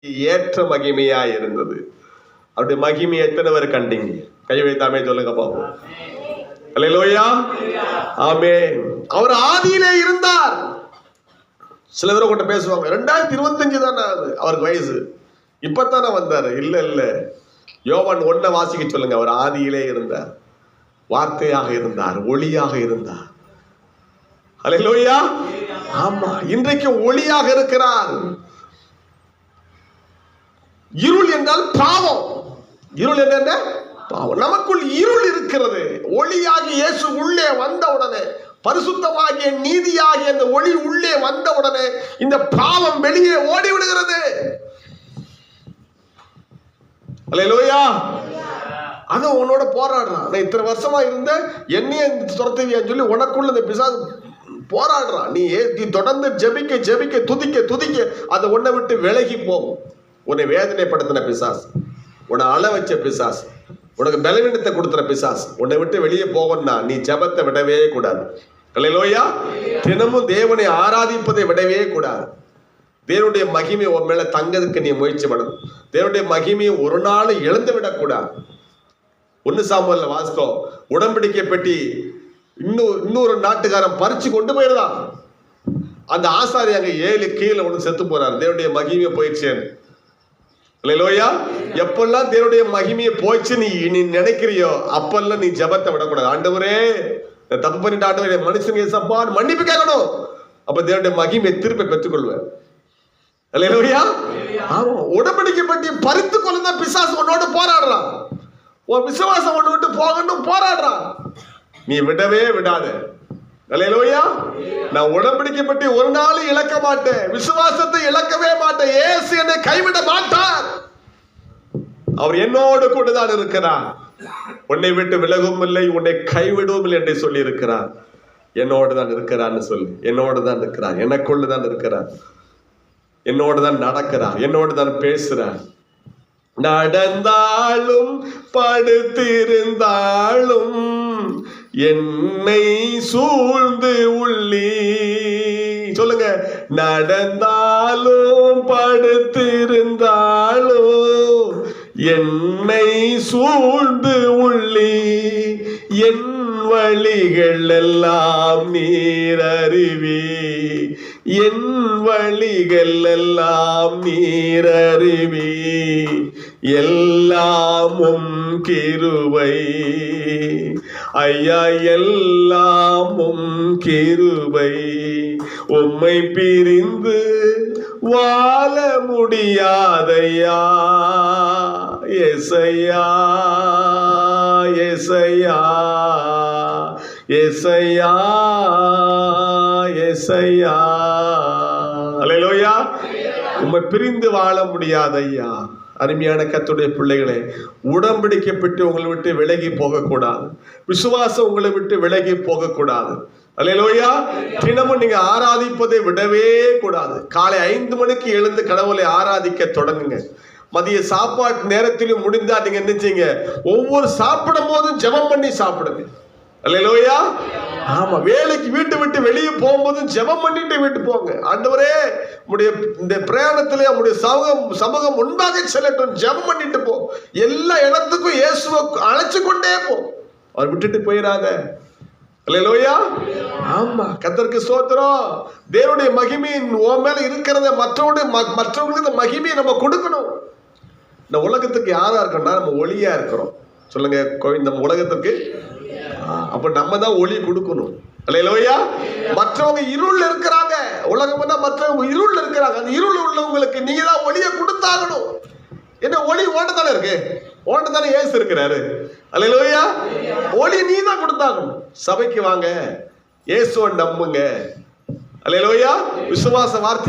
ஏற்ற மகிமையா இருந்தது அவருடைய மகிமையை எத்தனை பேர் கண்டீங்க? கை வைத்தாமே சொல்லுங்க பாப்போம். அல்லேலூயா ஆமே அவர் ஆதியிலே இருந்தார். சில பேர் கொண்டு பேசுவாங்க ரெண்டாயிரத்தி இருபத்தஞ்சு தானே அது? அவருக்கு வயசு. இப்பத்தானே வந்தாரு. இல்ல இல்ல. யோவான் ஒன்ன வாசிக்க சொல்லுங்க. அவர் ஆதியிலே இருந்தார். வார்த்தையாக இருந்தார் ஒளியாக இருந்தார். அல்லேலூயா ஆமா இன்றைக்கு ஒளியாக இருக்கிறார். இருள் என்றால் பாவம். இருள் என்ன? பாவம். நமக்குள் இருள் இருக்கிறது. ஒளியாகி இயேசு உள்ளே வந்த உடனே பரிசுத்தமாகிய நீதியாகிய அந்த ஒளி உள்ளே வந்த உடனே இந்த பாவம் வெளியே ஓடி விடுகிறது அல்லேலூயா. அது உன்னோட போராடுறான். நான் இத்தனை வருஷமா இருந்த என்னையே துரத்துவியான்னு சொல்லி உனக்குள்ள இந்த பிசாசு போராடுறான். நீ ஏ- நீ தொடர்ந்து ஜெபிக்க ஜெபிக்க துதிக்க துதிக்க அதை உன்னை விட்டு விலகி போகும் உன்னை வேதனைப்படுத்தின பிசாசு. உன்னை அள வச்ச பிசாசு. உனக்கு பலவீனத்தை கொடுத்துற பிசாசு. உன்னை விட்டு வெளியே போகணும்னா நீ ஜெபத்தை விடவே கூடாது. அல்லேலூயா தினமும் தேவனை ஆராதிப்பதை விடவே கூடாது. தேவனுடைய மகிமை உன் மேல தங்கதுக்கு நீ முயற்சி பண்ணணும். தேவனுடைய மகிமையை ஒரு நாள் இழந்து விடக்கூடாது. ஒன்னு சாம்பல்ல வாசித்தோம் உடம்பிடிக்கை பெட்டி இன்னும் இன்னொரு நாட்டுக்காரன் பறிச்சு கொண்டு போயிருந்தான். அந்த ஆசாரி அங்க ஏழு கீழே ஒன்று செத்து போறார். தேவனுடைய மகிமையை போயிடுச்சேன்னு இல்லையா எப்பெல்லாம் தேவனுடைய மகிமையை போச்சு நீ நீ நினைக்கிறியோ அப்பெல்லாம் நீ ஜெபத்தை விடக்கூடாது. ஆண்டவரே தப்பு பண்ணிட்டு ஆண்டவரே மனுஷன் ஏசப்பான்னு மன்னிப்பு கேட்கணும். அப்ப தேவனுடைய மகிமையை திருப்பி பெற்றுக்கொள்வேன். இல்லையா ஆமா உடம்படிக்கை பற்றி பறித்து கொள்ளுதான் பிசாசு உன்னோட போராடுறான். உன் விசுவாசம் ஒன்று விட்டு போகணும் போராடுறான். நீ விடவே விடாத. அல்லேலூயா நான் உடன்படிக்கை ஒரு நாள் இழக்க மாட்டேன். விசுவாசத்தை இழக்கவே மாட்டேன். ஏசு என்னை கைவிட மாட்டார். அவர் என்னோடு கூட தான் இருக்கிறார். உன்னை விட்டு விலகும் இல்லை உன்னை கைவிடவும் இல்லை என்று சொல்லி இருக்கிறார் என்னோடு தான் இருக்கிறான்னு சொல்லு. என்னோடு தான் இருக்கிறார். எனக்குள்ள தான் இருக்கிறார். என்னோடு தான் நடக்கிறார். என்னோடு தான் பேசுறார் நடந்தாலும் படுத்திருந்தாலும் என்னை சூழ்ந்து உள்ளி. சொல்லுங்க. நடந்தாலும் படுத்திருந்தாலும் என்னை சூழ்ந்து உள்ளி. என் வழிகள் எல்லாம் நீர் அறிவி என் வழிகள் எல்லாம் நீர் அறிவி எல்லாமும் கிருபை. ஐயா எல்லாமும் கிருபை. உம்மை பிரிந்து வாழ முடியாதையா? எசையா எசையா எசையா எசையா அலையிலோயா. உம்மை பிரிந்து வாழ முடியாதையா? அருமையான கத்துடைய பிள்ளைகளே உடம்பிடிக்கப்பட்டு உங்களை விட்டு விலகி போகக்கூடாது. விசுவாசம் உங்களை விட்டு விலகி போகக்கூடாது. அல்லையிலோயா தினமும் நீங்க ஆராதிப்பதை விடவே கூடாது. காலை ஐந்து மணிக்கு எழுந்து கடவுளை ஆராதிக்க தொடங்குங்க. மதிய சாப்பாட்டு நேரத்திலும் முடிந்தா நீங்க என்ன செய்யுங்க? ஒவ்வொரு சாப்பிடும் போதும் ஜெபம் பண்ணி சாப்பிடுங்க. அல்லையிலோயா ஆமா வேலைக்கு வீட்டு விட்டு வெளியே போகும்போதும் ஜெபம் பண்ணிட்டு வீட்டு போங்க. ஆண்டவரே உடைய இந்த பிரயாணத்திலே உடைய சமூகம் சமூகம் முன்பாக செல்லட்டும். ஜெபம் பண்ணிட்டு போ. எல்லா இடத்துக்கும் இயேசுவை அழைச்சு கொண்டே போ. அவர் விட்டுட்டு போயிடாத இல்லையா ஆமா கத்தருக்கு சோத்திரம் தேவனுடைய மகிமையின் உன் மேல இருக்கிறத மற்றவனுடைய ம- மற்றவங்களுக்கு இந்த மகிமையை நம்ம கொடுக்கணும். இந்த உலகத்துக்கு யாரா இருக்கோம்னா நம்ம ஒளியா இருக்கிறோம். சொல்லுங்க கோவில் இந்த உலகத்துக்கு அப்ப நம்ம தான் ஒளி கொடுக்கணும். இல்லையா மற்றவங்க இருள் இருக்கிறாங்க. உலகம்னா மற்றவங்க இருள் இருக்கிறாங்க. அந்த இருள் உள்ளவங்களுக்கு நீங்க தான் ஒளியை கொடுத்தாகணும். என்ன ஒளி ஓட்ட தானே இருக்கு? ஓட்ட தானே ஏசு இருக்கிறாரு. அல்லையா ஒளி நீ தான் கொடுத்தாகணும். சபைக்கு வாங்க. இயேசுவை நம்புங்க. அல்லையா விசுவாச வார்த்தையை